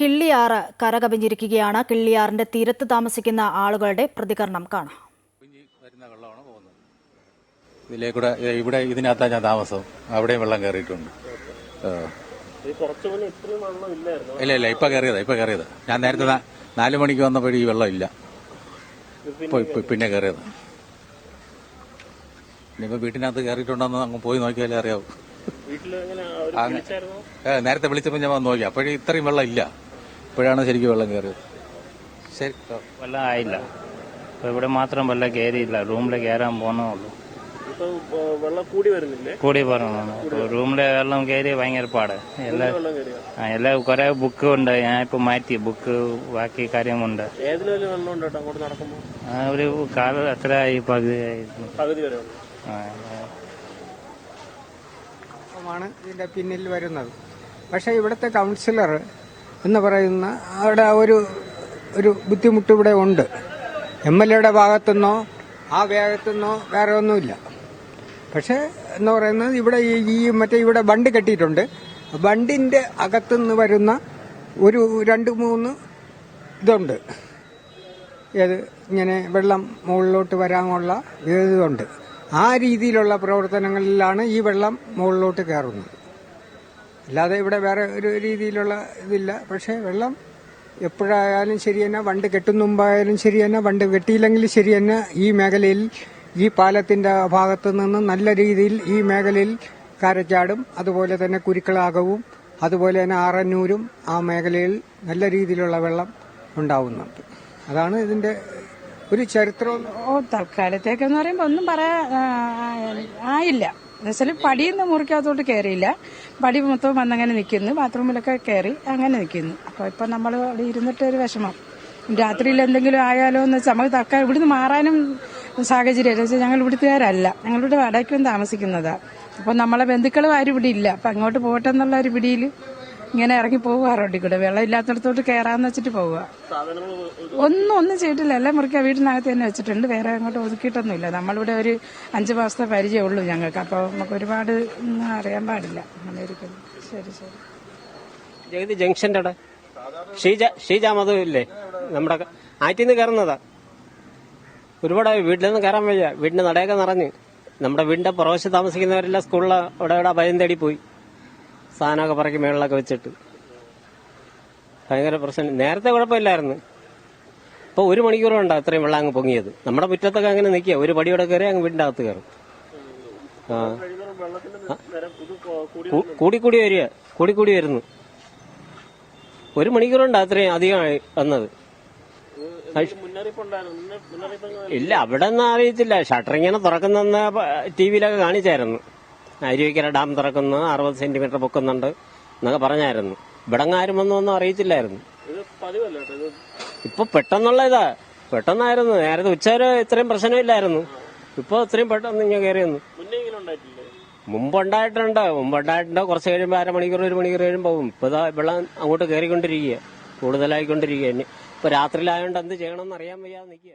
കിള്ളിയാറ് കരകവിഞ്ഞിരിക്കുകയാണ്. കിള്ളിയാറിന്റെ തീരത്ത് താമസിക്കുന്ന ആളുകളുടെ പ്രതികരണം കാണാം. ഇതിലേ കൂടെ ഇവിടെ ഇതിനകത്താണ് ഞാൻ താമസം. അവിടെയും വെള്ളം കയറിയിട്ടുണ്ട് ഇല്ല ഇല്ല ഇപ്പൊ കയറിയതാ ഇപ്പൊ കയറിയതാ ഞാൻ നേരത്തെ നാലു മണിക്ക് വന്നപ്പോഴും ഈ വെള്ളം ഇല്ല. ഇപ്പൊ ഇപ്പൊ പിന്നെ കയറിയത് ഇനിയിപ്പോ വീട്ടിനകത്ത് കയറിയിട്ടുണ്ടോന്ന് അങ്ങ് പോയി നോക്കിയാലേ അറിയാവൂ. നേരത്തെ വിളിച്ചപ്പോ ഞാൻ വന്ന് നോക്കി. അപ്പോഴും ഇത്രയും വെള്ളം ഇല്ല. ഇപ്പോഴാണ് ശരിക്കും വെള്ളം കയറിയത്? ശരി. വെള്ളം ആയില്ല. ഇപ്പൊ ഇവിടെ മാത്രം വെള്ളം കയറിയില്ല റൂമിൽ കയറാൻ ഉള്ളൂ. വെള്ളം കൂടി വരുന്നില്ലേ? കൂടി പറഞ്ഞു റൂമിലെ വെള്ളം കയറി ഭയങ്കര പാട്. എല്ലാ എല്ലാ കുറെ ബുക്ക് ഉണ്ട്. ഞാൻ ഇപ്പൊ മാറ്റി. ബുക്ക് ബാക്കി കാര്യമുണ്ട് ഒരു കാലം എത്ര ആയി പകുതി ആയിരുന്നു. പകുതി വരെ ഉണ്ട് ആ, ആ. ഇതിന്റെ പിന്നിൽ വരുന്നത്. പക്ഷെ ഇവിടുത്തെ കൗൺസിലർ എന്ന് പറയുന്ന അവിടെ ഒരു ഒരു ബുദ്ധിമുട്ട് ഇവിടെ ഉണ്ട്. എം എൽ എയുടെ ഭാഗത്തുനിന്നോ ആ വേഗത്തുനിന്നോ വേറെ ഒന്നുമില്ല. പക്ഷേ എന്ന് പറയുന്നത് ഇവിടെ ഈ മറ്റേ ഇവിടെ ബണ്ട് കെട്ടിയിട്ടുണ്ട്. ബണ്ടിന്റെ അകത്തുനിന്ന് വരുന്ന ഒരു രണ്ട് മൂന്ന് ഇതുണ്ട്. ഏത് ഇങ്ങനെ വെള്ളം മുകളിലോട്ട് വരാനുള്ള ഇതുണ്ട്. ആ രീതിയിലുള്ള പ്രവർത്തനങ്ങളിലാണ് ഈ വെള്ളം മുകളിലോട്ട് കയറുന്നത്. അല്ലാതെ ഇവിടെ വേറെ ഒരു രീതിയിലുള്ള ഇതില്ല. പക്ഷേ വെള്ളം എപ്പോഴായാലും ശരി തന്നെ വണ്ട് കെട്ടും മുമ്പായാലും ശരി തന്നെ വണ്ട് കെട്ടിയില്ലെങ്കിൽ ശരി തന്നെ ഈ മേഖലയിൽ ഈ പാലത്തിന്റെ ഭാഗത്തു നിന്ന് നല്ല രീതിയിൽ ഈ മേഖലയിൽ കരച്ചാടും. അതുപോലെ തന്നെ കുരുക്കളാകവും അതുപോലെ തന്നെ ആറന്നൂരും ആ മേഖലയിൽ നല്ല രീതിയിലുള്ള വെള്ളം ഉണ്ടാവുന്നുണ്ട്. അതാണ് ഇതിന്റെ ഒരു ചരിത്രം. ഓ തൽക്കാലത്തേക്കെന്ന് പറയുമ്പോൾ ഒന്നും പറയാ ആയില്ല. എന്നുവെച്ചാൽ പടിയിൽ നിന്ന് മുറിക്കകത്തോട്ട് കയറിയില്ല പടി മൊത്തം വന്നങ്ങനെ നിൽക്കുന്നു ബാത്റൂമിലൊക്കെ കയറി അങ്ങനെ നിൽക്കുന്നു അപ്പോൾ ഇപ്പം നമ്മൾ അവിടെ ഇരുന്നിട്ട് ഒരു വിഷമം. രാത്രിയിൽ എന്തെങ്കിലും ആയാലോ എന്ന് വെച്ചാൽ നമുക്ക് തൽക്കാലം ഇവിടുന്ന് മാറാനും സാഹചര്യം വെച്ചാൽ ഞങ്ങൾ ഇവിടുത്തുകാരല്ല. ഞങ്ങളിവിടെ വടക്കും താമസിക്കുന്നതാണ് അപ്പോൾ നമ്മളെ ബന്ധുക്കളും ആരും ഇവിടെ ഇല്ല. അപ്പം അങ്ങോട്ട് പോട്ടെ എന്നുള്ള ഒരു പിടിയിൽ ഇങ്ങനെ ഇറങ്ങി റോഡിൽ കൂടെ വെള്ളം ഇല്ലാത്തടത്തോട്ട് കയറാന്ന് വെച്ചിട്ട് പോവുക ഒന്നും ഒന്നും ചെയ്തിട്ടില്ല. എല്ലാം മുറിക്കുക വീടിനകത്ത് തന്നെ വെച്ചിട്ടുണ്ട്. വേറെ അങ്ങോട്ട് ഒതുക്കിയിട്ടൊന്നുമില്ല. നമ്മളിവിടെ ഒരു അഞ്ച് മാസത്തെ പരിചയമുള്ളൂ ഞങ്ങൾക്ക്. അപ്പോൾ നമുക്ക് ഒരുപാട് അറിയാൻ പാടില്ല. അങ്ങനെ ശരി ശരി. ജഗതി ജംഗ്ഷന്റെ അവിടെ? ഷീജ മധു ഇല്ലേ? നമ്മുടെ ആറ്റിൽ നിന്ന് കയറുന്നതാ. ഒരുപാട് വീട്ടിൽ നിന്ന് കയറാൻ വയ്യ. വീടിന്റെ നടയൊക്കെ നിറഞ്ഞ്. നമ്മുടെ വീടിന്റെ പ്രവേശ താമസിക്കുന്നവരെല്ലാം സ്കൂളിൽ അവിടെ അവിടെ ഭയം തേടി പോയി. സാധനമൊക്കെ പറക്കി മേളിലൊക്കെ വെച്ചിട്ട്. ഭയങ്കര പ്രശ്നം. നേരത്തെ കുഴപ്പമില്ലായിരുന്നു. ഇപ്പൊ ഒരു മണിക്കൂറുണ്ട് അത്രയും വെള്ളം അങ്ങ് പൊങ്ങിയത്. നമ്മുടെ മുറ്റത്തൊക്കെ അങ്ങനെ നിൽക്കുക. ഒരു പടിയോടെ കയറി അങ്ങ് വീടിന്റെ അകത്ത് കയറും. ആ. കൂടിക്കൂടി വരിക കൂടി കൂടി വരുന്നു. ഒരു മണിക്കൂറുണ്ട് അത്രയും അധികമായി വന്നത്. ഇല്ല അവിടെ ഒന്നും അറിയത്തില്ല. ഷട്ടർ ഇങ്ങനെ തുറക്കുന്ന ടി വിയിലൊക്കെ കാണിച്ചായിരുന്നു. അരുവിക്കര ഡാം തുറക്കുന്നു അറുപത് സെന്റിമീറ്റർ പൊക്കുന്നുണ്ട് എന്നൊക്കെ പറഞ്ഞായിരുന്നു. ഇവിടങ്ങാരും ഒന്നും ഒന്നും അറിയിച്ചില്ലായിരുന്നു. ഇപ്പൊ പെട്ടെന്നുള്ള ഇതാ. പെട്ടെന്നായിരുന്നു. നേരത്തെ ഉച്ചവരെ ഇത്രയും പ്രശ്നമില്ലായിരുന്നു. ഇപ്പൊ ഇത്രയും പെട്ടെന്ന് ഇങ്ങനെ കയറി വന്നു മുന്നേ ഇങ്ങനെ ഉണ്ടായിട്ടുണ്ട്. മുമ്പുണ്ടായിട്ടുണ്ട് മുമ്പുണ്ടായിട്ടുണ്ട് കുറച്ച് കഴിയുമ്പോൾ അരമണിക്കൂർ ഒരു മണിക്കൂർ കഴിയുമ്പോൾ പോകും. ഇപ്പൊ ഇതാ വെള്ളം അങ്ങോട്ട് കയറിക്കൊണ്ടിരിക്കുക കൂടുതലായിക്കൊണ്ടിരിക്കുക ഇനി ഇപ്പൊ രാത്രിയിലായതുകൊണ്ട് എന്ത് ചെയ്യണമെന്ന് അറിയാൻ വയ്യാതെ നിൽക്കുക